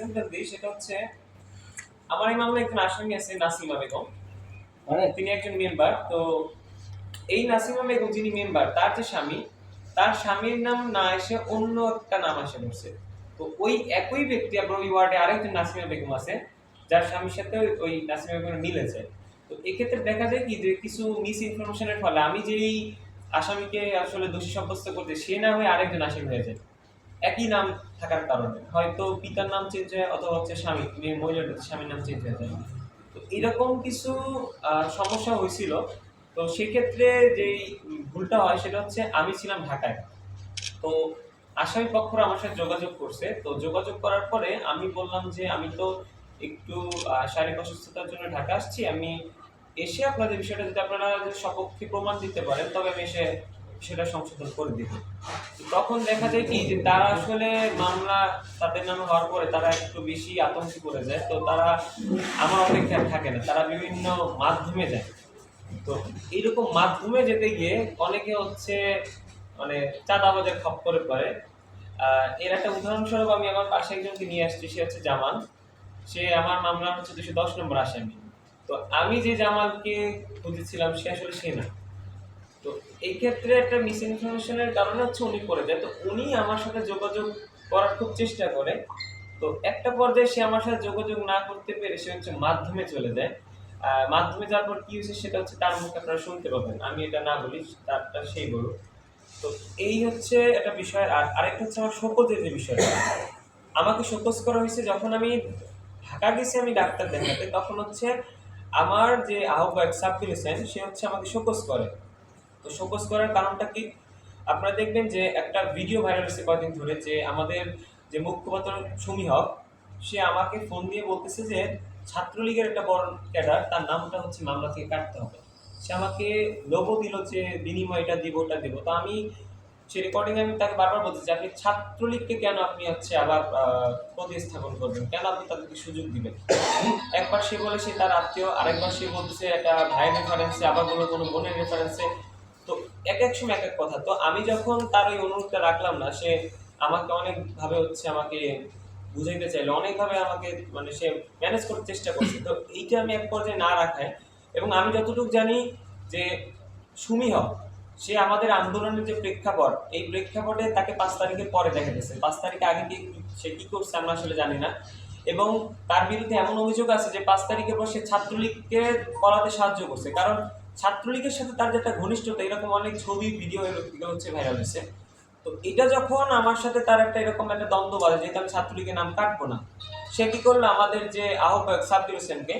Example দিই সেটা হচ্ছে আমার এই মামলায় একজন আসামি আছে নাসিমা বেগম। মানে তিনি একজন মেম্বার তো এই নাসিমা বেগম যিনি মেম্বার তার যে স্বামী তার স্বামীর নাম না এসে অন্য একটা নাম আসে বসছে তো ওই একই ব্যক্তি আপনার ওই ওয়ার্ডে আরেকজন নাসিমা বেগম আছে যার স্বামীর সাথে ওই- নাসিমা বেগমের মিলেছে তো এক্ষেত্রে দেখা যায় কি যে কিছু মিস ইনফরমেশনের ফলে আমি যেই আসামিকে আসলে দোষী সাব্যস্ত করতে সে না হয়ে আরেকজন আসামি হয়ে যায়। একই নাম থাকার কারণে। হয়তো পিতার নাম চেঞ্জ হয় অথবা হচ্ছে স্বামী, মেয়ে মহিলাটার স্বামীর নাম চেঞ্জ হয়ে যায়। তো এরকম কিছু সমস্যা হয়েছিল। তো সেক্ষেত্রে যেই ভুলটা হয় সেটা হচ্ছে আমি ছিলাম ঢাকায়। তো আসামি পক্ষরা আমার সাথে যোগাযোগ করছে। তো যোগাযোগ করার পরে আমি বললাম যে, আমি তো একটু শারীরিক অসুস্থতার জন্য ঢাকা আসছি। আমি এসে আপনাদের বিষয়টা যদি আপনারা সপক্ষে প্রমাণ দিতে পারেন, তবে আমি এসে সেটা সংশোধন করে দিব। তখন দেখা যায় কি যে তারা আসলে মামলা তাদের নামে হওয়ার পরে তারা একটু বেশি আতঙ্কে পড়ে যায়। তো তারা আমার অপেক্ষায় থাকে না, তারা বিভিন্ন মাধ্যমে যায়। তো এইরকম মাধ্যমে যেতে গিয়ে অনেকে হচ্ছে মানে চাঁদাবাজের খপ্পরে পড়ে। এর একটা উদাহরণস্বরূপ আমি আমার পাশে একজনকে নিয়ে আসছি, সে হচ্ছে জামান সে আমার মামলা হচ্ছে দুশো দশ নম্বর আসামি। তো আমি যে জামালকে খুঁজেছিলাম, সে আসলে সে না। তো এই ক্ষেত্রে একটা মিস ইনফরমেশনের কারণে হচ্ছে উনি পড়ে যায় তো উনি আমার সাথে যোগাযোগ করার খুব চেষ্টা করে। তো একটা পর্যায়ে সে আমার সাথে যোগাযোগ না করতে পেরে সে হচ্ছে মাধ্যমে চলে যায়। মাধ্যমে যাওয়ার পর কি হয়েছে সেটা হচ্ছে তার মুখে আপনারা শুনতে পাবেন। আমি এটা না বলি, তারটা সেই বলুক। তো এই হচ্ছে একটা বিষয়। আর আরেকটা হচ্ছে আমার শোকজের যে বিষয়টা। আমাকে শোকজ করা হয়েছে যখন আমি ঢাকা গেছি আমি ডাক্তার দেখাতে, তখন হচ্ছে আমার যে আহ্বায়ক সাব্বির সে হচ্ছে আমাকে শোকজ করে। তো শোকজ করার কারণটা কি? আপনারা দেখবেন যে একটা ভিডিও ভাইরাল হয়েছে কয়েকদিন ধরে যে আমাদের যে মুখ্যপাত্র সুমি হক, সে আমাকে ফোন দিয়ে বলতেছে যে ছাত্রলীগের একটা বড় ক্যাডার, তার নামটা হচ্ছে মামলা থেকে কাটতে হবে। সে আমাকে লোভও দিল যে বিনিময় এটা দিব, ওটা দিব। তো আমি সে রেকর্ডিং আমি তাকে বারবার বলছি যে আপনি ছাত্রলীগকে কেন আপনি হচ্ছে আবার প্রতিস্থাপন করবেন? কেন আপনি তাদেরকে সুযোগ দিবেন? একবার সে বলে সে তার আত্মীয়, আরেকবার সে বলতেছে, একটা ভাইয়ের রেফারেন্সে আবার বলে কোনো বোনের রেফারেন্সে এক এক সময় এক এক কথা। তো আমি যখন তার ওই অনুরোধটা রাখলাম না, সে আমাকে অনেকভাবে হচ্ছে আমাকে বুঝাইতে চাইলো, অনেকভাবে আমাকে মানে সে ম্যানেজ করার চেষ্টা করছে। তো এইটা আমি এক পর্যায়ে না রাখায় এবং আমি যতটুকু জানি যে সুমি হক, সে আমাদের আন্দোলনের যে প্রেক্ষাপট, এই প্রেক্ষাপটে তাকে পাঁচ তারিখের পরে দেখা গেছে। পাঁচ তারিখে আগে কি, সে কি করছে আমরা আসলে জানি না। এবং তার বিরুদ্ধে এমন অভিযোগ আছে যে পাঁচ তারিখের পর সে ছাত্রলীগকে করাতে সাহায্য করছে। কারণ ছাত্রলীগের সাথে তার যে একটা ঘনিষ্ঠতা, এরকম অনেক ছবি ভিডিও এগুলো হচ্ছে ভাইরাল হয়েছে। তো এটা যখন আমার সাথে তার একটা এরকম একটা দ্বন্দ্ব বাজে যেহেতু আমি ছাত্রলীগের নাম কাটবো না, সে কি করল? আমাদের যে আহ্বায়ক সাব্বির হোসেনকে